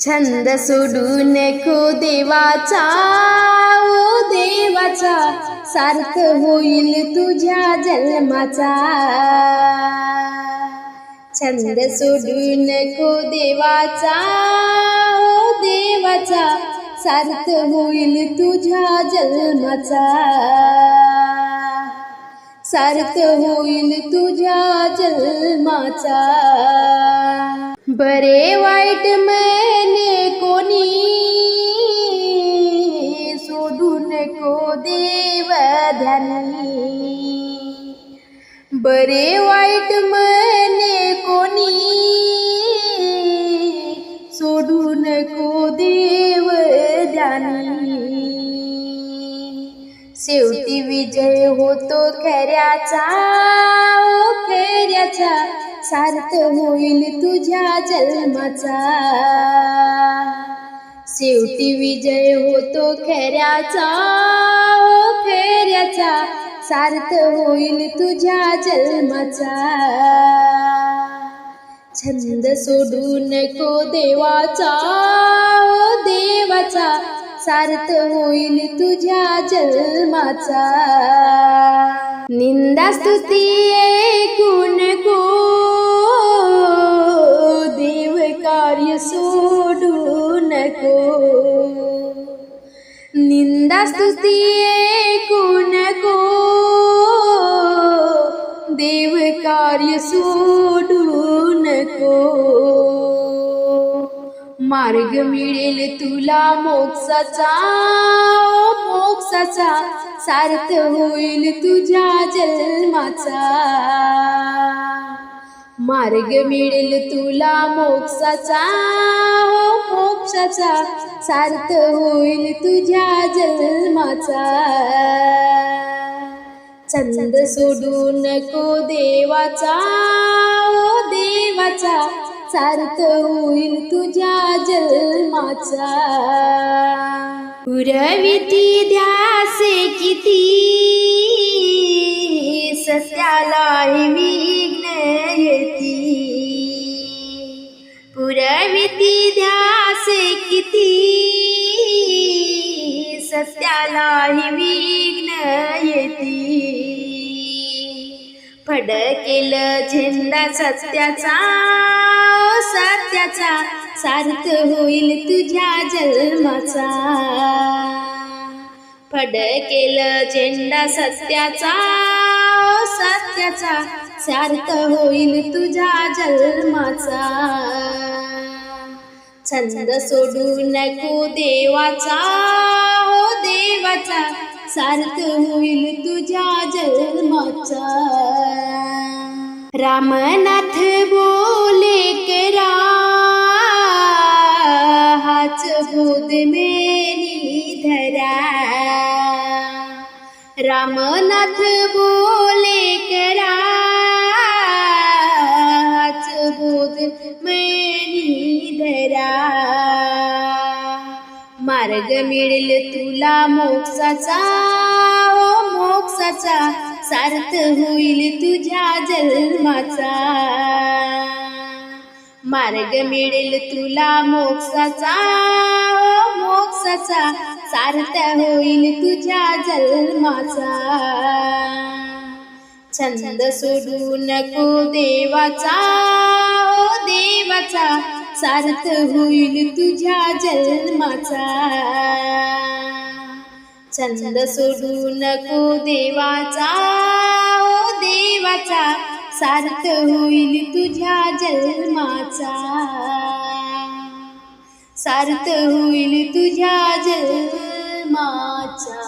छंद सोडून खो देवाचा ओ देवाचा सार्थ होईल तुझ्या जन्माचा. छंद सोडून खो देवाचा ओ देवाचा सार्थ होईल तुझ्या जन्माचा. सार्थ होईल तुझ्या जन्माचा. बरे वाईट मे ध्यानी बरे वाईट मने कोणी? सोडू नको देव ध्यानी शेवटी विजय होतो खऱ्याचा ओ खऱ्याचा सार्थ होईल तुझ्या जन्माचा. शेवटी विजय होतो खऱ्याचा सार्थ होईल तुझ्या जन्माचा. छंद सोडू नको देवाचा ओ देवाचा. सार्थ होईल तुझ्या जन्माचा. निंदा स्तुती ऐकून को देव कार्य सोडू नको. निंदा स्तुती ऐकून को कार्य सोडू नको. मार्ग मिळेल तुला मोक्षाचा मोक्षाचा. सार्थ होईल तुझ्या जन्माचा. मार्ग मिळेल तुला मोक्षाचा ओ मोक्षाचा. सार्थ होईल तुझ्या जन्माचा. छंद सोडू नको देवाचा ओ देवाचा. सार्थ होईल तुझ्या जन्माचा. पुरविती ध्यासे किती? सत्यालाही विघ्न येती. पुरविती ध्यासे किती? सत्यालाही विघ्न फडकेल झेंडा सत्याचा. सत्याचा सार्थ होईल तुझ्या जन्माचा. फडकेल झेंडा सत्याचा सत्याचा सार्थ होईल तुझ्या जन्माचा. छंद सोडू नको देवाचा हो देवाचा सार्थ होईल तुझ्या जन्माचा. रामनाथ बोले करा हाच बोध मेरी धरा। रामनाथ बोले करा हाच बोध मेरी धरा। मार्ग मिळेल तुला मोक्षाचा ओ मोक्षाचा। सार्थ होईल तुझ्या जन्माचा. मार्ग मिळेल तुला मोक्षाचा. मोक्षाचा. सार्थ होईल तुझ्या जन्माचा. छंद सोडू नको देवाचा. ओ देवाचा. सार्थ होईल तुझ्या जन्माचा. छंद सोडू नको देवाचा. ओ देवाचा सार्थ होईल तुझ्या जन्माचा. सार्थ होईल तुझ्या जन्माचा.